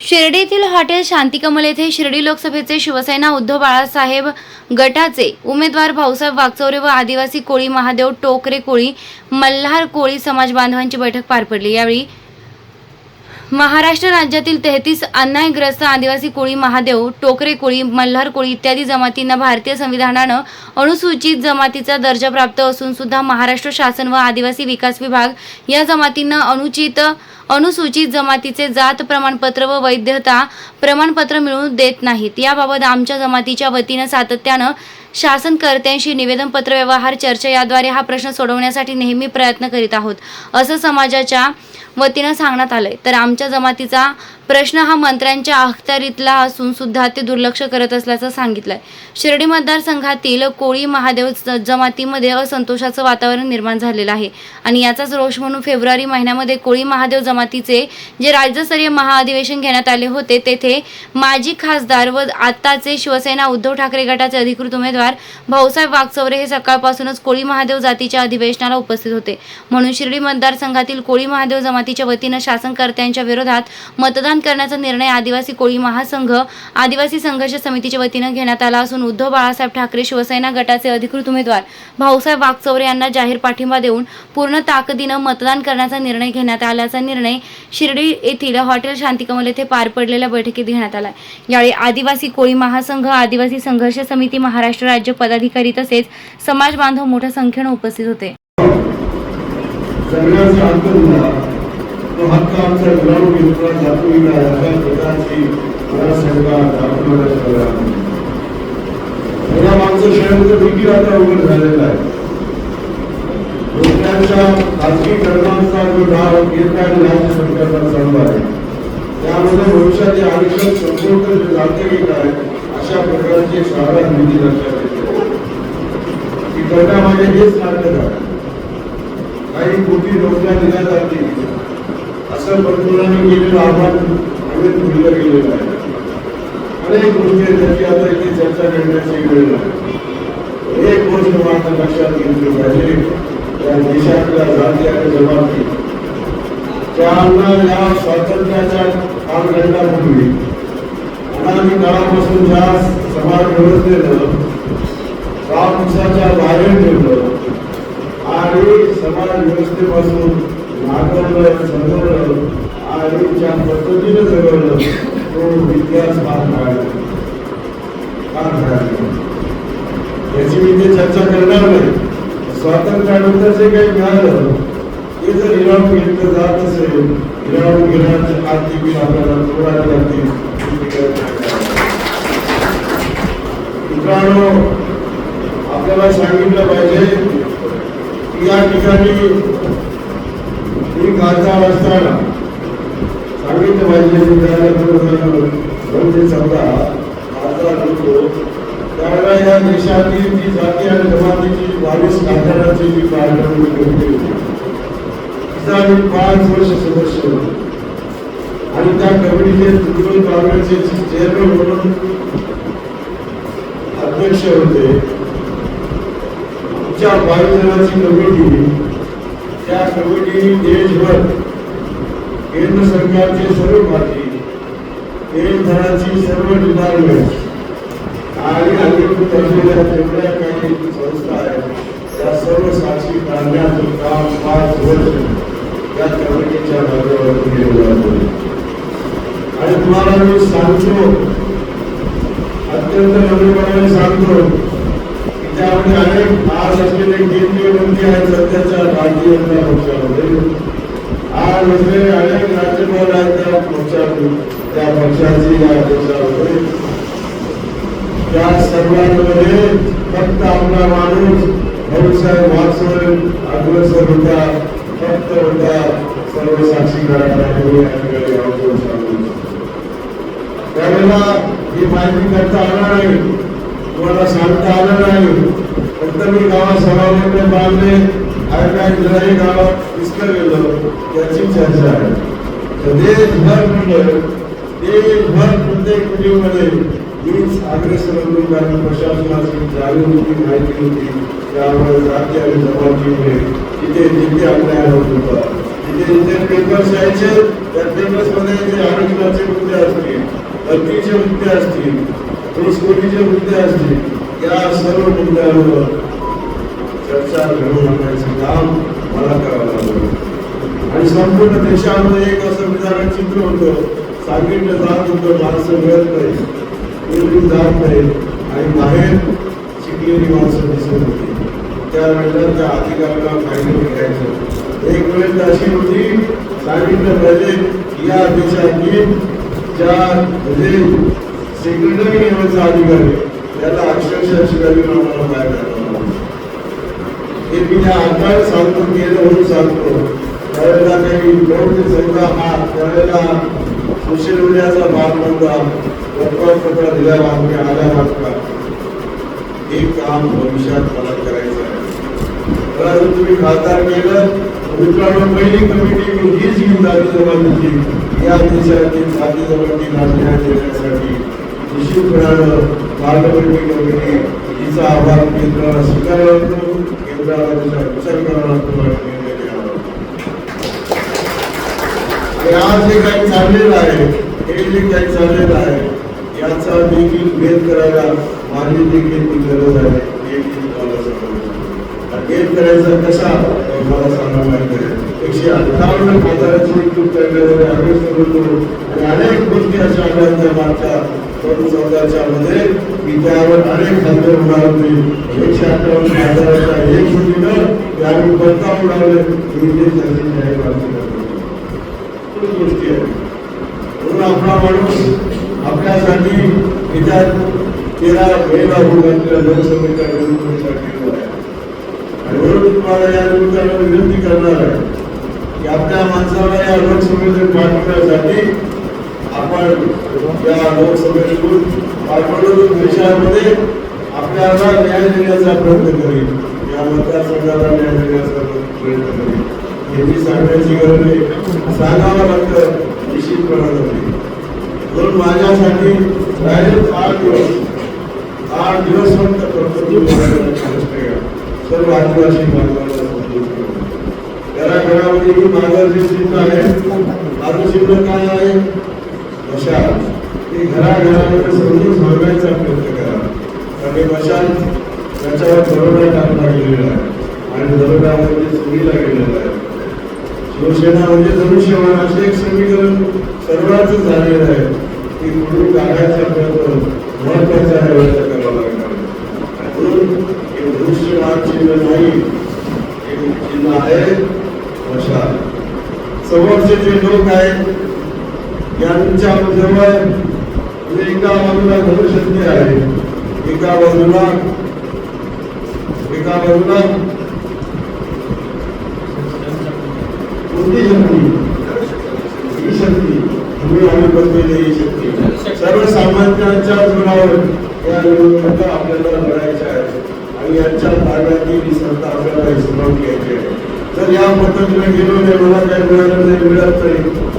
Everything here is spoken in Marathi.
शिर्डीतील हॉटेल शांतिकमल येथे शिर्डी लोकसभेचे शिवसेना उद्धव बाळासाहेब गटाचे उमेदवार भाऊसाहेब वागचौरे व आदिवासी कोळी महादेव टोकरे कोळी मल्हार कोळी समाज बांधवांची बैठक पार पडली. यावेळी महाराष्ट्र राज्यातील तेहतीस अन्यायग्रस्त आदिवासी कोळी महादेव टोकरे कोळी मल्हार कोळी इत्यादी जमातींना भारतीय संविधानानं अनुसूचित जमातीचा दर्जा प्राप्त असून सुद्धा महाराष्ट्र शासन व आदिवासी विकास विभाग या जमातींना अनुचित अनुसूचित जमातीचे जात प्रमाणपत्र व वैधता प्रमाणपत्र मिळवून देत नाहीत. याबाबत आमच्या जमातीच्या वतीनं सातत्यानं शासनकर्त्यांशी निवेदनपत्र व्यवहार चर्चा याद्वारे हा प्रश्न सोडवण्यासाठी नेहमी प्रयत्न करीत आहोत असं समाजाच्या वतीनं सांगण्यात आलंय. तर आमच्या जमातीचा प्रश्न हा मंत्र्यांच्या अखत्यारीतला असून सुद्धा ते दुर्लक्ष करत असल्याचं सांगितलंय. शिर्डी मतदारसंघातील कोळी महादेव ज- जमातीमध्ये असंतोषाचं वातावरण निर्माण झालेलं आहे आणि याचाच रोष म्हणून फेब्रुवारी महिन्यामध्ये कोळी महादेव जमातीचे जे राज्यस्तरीय महाअधिवेशन घेण्यात आले होते तेथे माजी खासदार व आताचे शिवसेना उद्धव ठाकरे गटाचे अधिकृत उमेदवार भाऊसाहेब वागचौरे हे सकाळपासूनच कोळी महादेव जातीच्या अधिवेशनाला उपस्थित होते. म्हणून शिर्डी मतदारसंघातील कोळी महादेव जमातीच्या वतीनं शासनकर्त्यांच्या विरोधात मतदान करण्याचा निर्णय आदिवासी कोळी महासंघ आदिवासी संघर्ष समितीच्या वतीनं घेण्यात आला असून उद्धव बाळासाहेब ठाकरे शिवसेना गटाचे अधिकृत उमेदवार भाऊसाहेब वागचौरे यांना जाहीर पाठिंबा देऊन पूर्ण ताकदीनं मतदान करण्याचा निर्णय घेण्यात आल्याचा निर्णय शिर्डी येथील हॉटेल शांतिकमल येथे पार पडलेल्या बैठकीत घेण्यात आला यावेळी आदिवासी कोळी महासंघ आदिवासी संघर्ष समिती महाराष्ट्र राज्य पदाधिकारी तसेच समाज बांधव मोठ्या संख्येने उपस्थित होते. माणसं शहराचं आता उघड झालेलं आहे. त्यांच्या खाजगी घटनांचा जो भाग केंद्र आणि राज्य सरकारचा चालू आहे. त्यामध्ये भविष्यात हे आरक्षण संपूर्ण जे जाते की काय अशा प्रकारची शाळा निधी लक्षात येते. की करण्यामागे हेच नाटक आहे. काही कोटी नोकऱ्या दिल्या जातील असं पंतप्रधानांनी केलेलं आव्हान आम्ही दिलं गेलेलं आहे. अनेक गोष्टी त्याची आता इथे चर्चा करण्याची वेळ आहे एक गोष्ट मात्र लक्षात घेतली पाहिजे. या देशातल्या जाती आणि जमाती त्यांना या स्वातंत्र्याच्या कालखंडापूर्वी अनामी काळापासून ज्या समाज व्यवस्थेनं कामसाच्या बाहेर ठेवलं आणि समाज व्यवस्थेपासून नागरलं समजवलं आणि ज्या पद्धतीने जगवलं तो इतिहास फार काढला फार काढला याची मी ते चर्चा करणार नाही. स्वातंत्र्यानंतर जे काही मिळालं ते जर हिरावून घेतलं जात असेल हिरावून घेण्याच्या आर्थिक बिल आपल्याला तोडावे लागतील. मित्रांनो आपल्याला सांगितलं पाहिजे या ठिकाणी मी खासदार असताना सांगितलं पाहिजे की म्हणजे समजा खासदार होतो त्यावेळेला या देशातील जी जाती आणि जमातीची बावीस खासदारांची मी कार्यक्रम होती तिचा मी पाच वर्ष सदस्य होतो. आणि त्या कमिटीचे तृणमूल काँग्रेसचे चेअरमन म्हणून अध्यक्ष होते आमच्या बावीस जणांची कमिटी त्या कमिटीने देशभर केंद्र सरकारचे सर्व खाती केंद्राची सर्व डिपार्टमेंट आणि अधिकृत असलेल्या जेवढ्या काही संस्था आहेत त्या सर्व साक्षी काढण्याचं काम पाच वर्ष त्या कमिटीच्या माध्यमातून केलं जातं आणि तुम्हाला मी सांगतो अत्यंत नम्रपणाने सांगतो की त्यामध्ये अनेक आज असलेले केंद्रीय मंत्री आहेत सध्याच्या भारतीय जनता पक्षामध्ये आज असलेले अनेक राज्यपाल आहेत त्या पक्षातून त्या पक्षाचे या देशामध्ये सर्वांमध्ये फक्त आपला माणूस भाऊसाहेब वागसोळे अग्रसर होता फक्त होता सर्व साक्षी त्यावेळेला ही माहिती करता आला नाही. तुम्हाला सांगता आलं नाही. फक्त मी गावात सभामंडळ बांधले आणि काय गावात विस्तर गेलो. त्याची चर्चा आहे. तर देशभर म्हणजे देशभर प्रत्येक पिढीमध्ये हीच अग्रेसर म्हणून कारण प्रशासनाची जाणीव माहिती होती. त्यामुळे जाती आणि जमातीमुळे तिथे जिथे अन्याय होत होता तिथे जिथे पेपर्स यायचे त्या पेपर्समध्ये जे आरक्षणाचे मुद्दे असतील भरतीचे मुद्दे असतील घुसखोरीचे मुद्दे असतील या सर्व मुद्द्यांवर चर्चा घडवून आणण्याचं काम मला करावं लागलं. आणि संपूर्ण देशामध्ये एक असं विधान चित्र होतं सांगितलं जात होतं माणसं मिळत नाही निवडून जात नाही आणि बाहेर शिकलेली माणसं दिसत होती. त्यावेळेला त्या अधिकाऱ्याला फायदा घ्यायचं एक वेळ अशी होती सांगितलं पाहिजे या देशातली ज्या म्हणजे सेक्रेटरी लेवलचा अधिकारी त्याला अक्षरशः शिकायला आम्हाला बाहेर काढावं हे मी त्या आकार सांगतो केलं म्हणून सांगतो. त्यावेळेला काही लोक ते हा त्यावेळेला सोशल मीडियाचा भाग नव्हता. वर्तमानपत्र दिल्या बातम्या आल्या बातम्या हे काम भविष्यात मला करायचं आहे तर तुम्ही खासदार केलं मित्रांनो पहिली कमिटी मी हीच घेऊन जाती जमातीची या देशातील जाती जमाती न्याय देण्यासाठी निश्चितपणानं मार्गदर्शक कमिटी हिचा आभार केंद्राला स्वीकारावा लागतो केंद्राला त्याचा विचार करावा लागतो आणि निर्णय घ्यावा लागतो. आज जे काही चाललेलं आहे हे जे काही चाललेलं आहे याचा देखील भेद करायला माझी देखील ती गरज आहे. तुम्हाला भेद करायचा कसा मला सांगावं लागतं एकशे अठ्ठावन्न खासदाराची आम्ही आणि अनेक गोष्टी अशा मागच्या दोन चौदाच्या मध्ये की त्यावर अनेक खासदार होणार होते एकशे अठ्ठावन्न एक सुटीनं ते आम्ही त्यांची करतो खूप गोष्टी आहे म्हणून आपला माणूस आपल्यासाठी येत्या तेरा मेला होऊन लोकसभेच्या निवडणुकीसाठी म्हणून तुम्हाला या निमित्तानं विनंती करणार आहे की आपल्या माणसाला या लोकसभेचे पाठवण्यासाठी आपण या लोकसभेतून पाठवलेल्या देशामध्ये आपल्याला न्याय देण्याचा प्रयत्न करेल या मतदारसंघाला न्याय देण्याचा प्रयत्न करेल हे मी सांगण्याची गरज नाही सांगावं लागतं निश्चितपणानं. म्हणून माझ्यासाठी राहिले आठ दिवस. आठ दिवस फक्त प्रकृती सर्व आदिवासी बांधवांना घराघरामध्ये ही माझं जे चिन्ह आहे माझं चिन्ह काय आहे? मशाल. ते घराघरामध्ये समजून सांगायचा प्रयत्न करा. कारण मशाल त्याच्यावर दरोडा टाकला गेलेला आहे. आणि दरोड्यामध्ये चोरीला गेलेला आहे. शिवसेना म्हणजे धनुष्यबाण असे एक समीकरण सर्वांच झालेलं आहे. की कुठून काढायचा प्रयत्न महत्त्वाचा आहे व्यक्त करावा लागणार. म्हणून हे धनुष्यबाण चिन्ह नाही एक चिन्ह आहे मशाल समोरचे जे लोक आहेत यांच्या जवळ एका बाजूला धनुष्य आहे एका बाजूला एका बाजूला कोणती शक्ती? ही शक्ती. तुम्ही आम्ही बसलेली ही शक्ती. सर्वसामान्यांच्या जीवनावर या निवडणुका आपल्याला लढायच्या आहेत आणि यांच्या ताब्यातील ही सत्ता आपल्याला हिसकावून घ्यायची आहे. जर या पद्धतीने गेलो नाही मला काही मिळालं नाही मिळत नाही.